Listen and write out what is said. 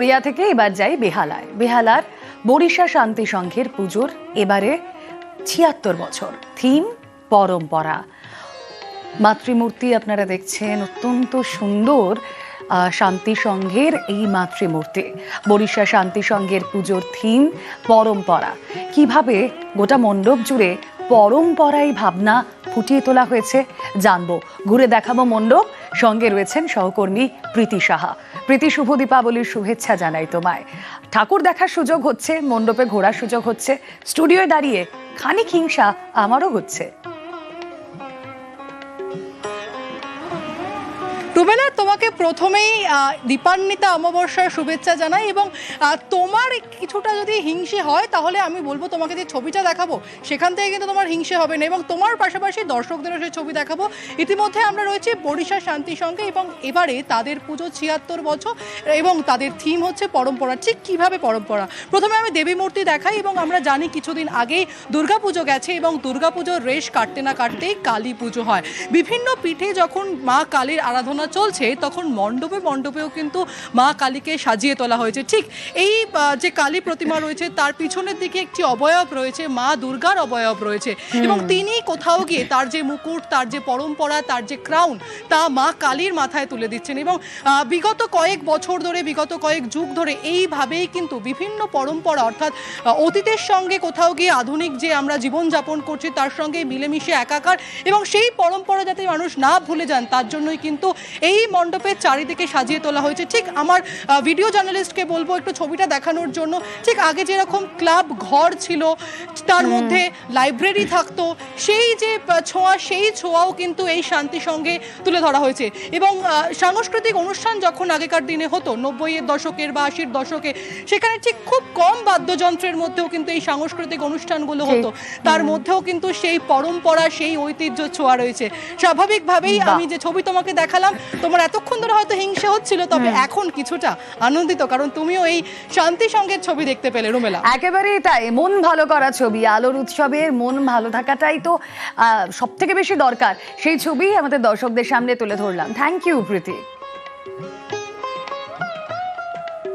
প্রিয়া থেকে এবার যাই বেহালায়। বেহালার বরিশা শান্তি সংঘের পুজোর এবারে ছিয়াত্তর বছর। থিম পরম্পরা। মাতৃমূর্তি আপনারা দেখছেন, অত্যন্ত সুন্দর শান্তি সংঘের এই মাতৃমূর্তি। বরিশা শান্তি সংঘের পুজোর থিম পরম্পরা। কীভাবে গোটা মণ্ডপ জুড়ে পরম্পরাই ভাবনা ফুটিয়ে তোলা হয়েছে জানব। ঘুরে দেখাবো মণ্ডপ সঙ্গে রয়েছেন সহকর্মী প্রীতি সাহা। প্রীতি, শুভ দীপাবলির শুভেচ্ছা জানাই তোমায়। ঠাকুর দেখার সুযোগ হচ্ছে, মণ্ডপে ঘোরার সুযোগ হচ্ছে, স্টুডিওয়ে দাঁড়িয়ে খানিক হিংসা আমারও হচ্ছে। রুবেলা, তোমাকে প্রথমেই দীপান্বিতা অমাবস্যার শুভেচ্ছা জানাই এবং তোমার কিছুটা যদি হিংসে হয়, তাহলে আমি বলব তোমাকে যে ছবিটা দেখাবো, সেখান থেকে কিন্তু তোমার হিংসে হবে না এবং তোমার পাশাপাশি দর্শকদেরও সেই ছবি দেখাবো। ইতিমধ্যে আমরা রয়েছি বরিশা শান্তি সঙ্গে এবং এবারে তাদের পুজো ছিয়াত্তর বছর এবং তাদের থিম হচ্ছে পরম্পরা। ঠিক কীভাবে পরম্পরা? প্রথমে আমি দেবী মূর্তি দেখাই এবং আমরা জানি কিছুদিন আগেই দুর্গাপুজো গেছে এবং দুর্গাপুজোর রেশ কাটতে না কাটতেই কালী পুজো হয়। বিভিন্ন পিঠে যখন মা কালীর আরাধনা চলছে তখন মণ্ডপে মণ্ডপেও কিন্তু মা কালীকে সাজিয়ে তোলা হয়েছে। ঠিক এই যে কালী প্রতিমা রয়েছে তার পিছনের দিকে একটি অবয়ব রয়েছে মা দুর্গার অবয়ব রয়েছে। এবং তিনি কোথাও গিয়ে তার যে মুকুট তার যে পরম্পরা তার যে ক্রাউন তা মা কালীর মাথায় তুলে দিচ্ছেন। এবং বিগত কয়েক বছর ধরে বিগত কয়েক যুগ ধরে এইভাবেই কিন্তু বিভিন্ন পরম্পরা অর্থাৎ অতীতের সঙ্গে কোথাও গিয়ে আধুনিক যে আমরা জীবনযাপন করছি তার সঙ্গে মিলেমিশে একাকার এবং সেই পরম্পরা যাতে মানুষ না ভুলে যান তার জন্যই কিন্তু এই মণ্ডপের চারিদিকে সাজিয়ে তোলা হয়েছে। ঠিক আমার ভিডিও জার্নালিস্টকে বলব একটু ছবিটা দেখানোর জন্য। ঠিক আগে যেরকম ক্লাব ঘর ছিল তার মধ্যে লাইব্রেরি থাকতো সেই যে ছোঁয়া সেই ছোঁয়াও কিন্তু এই শান্তি সঙ্গে তুলে ধরা হয়েছে। এবং সাংস্কৃতিক অনুষ্ঠান যখন আগেকার দিনে হতো নব্বইয়ের দশকের বা আশির দশকে সেখানে ঠিক খুব কম বাদ্যযন্ত্রের মধ্যেও কিন্তু এই সাংস্কৃতিক অনুষ্ঠানগুলো হতো। তার মধ্যেও কিন্তু সেই পরম্পরা সেই ঐতিহ্য ছোঁয়া রয়েছে। স্বাভাবিকভাবেই আমি যে ছবি তোমাকে দেখালাম তোমার এতক্ষণ ধরে হয়তো হিংসা হচ্ছিল তবে এখন কিছুটা আনন্দিত কারণ তুমিও এই শান্তি সঙ্গের ছবি দেখতে পেলে রুমেলা। একেবারেই তাই মন ভালো করা ছবি আলোর উৎসবের মন ভালো থাকাটাই তো সব থেকে বেশি দরকার। সেই ছবি আমাদের দর্শকদের সামনে তুলে ধরলাম। Thank you Priti.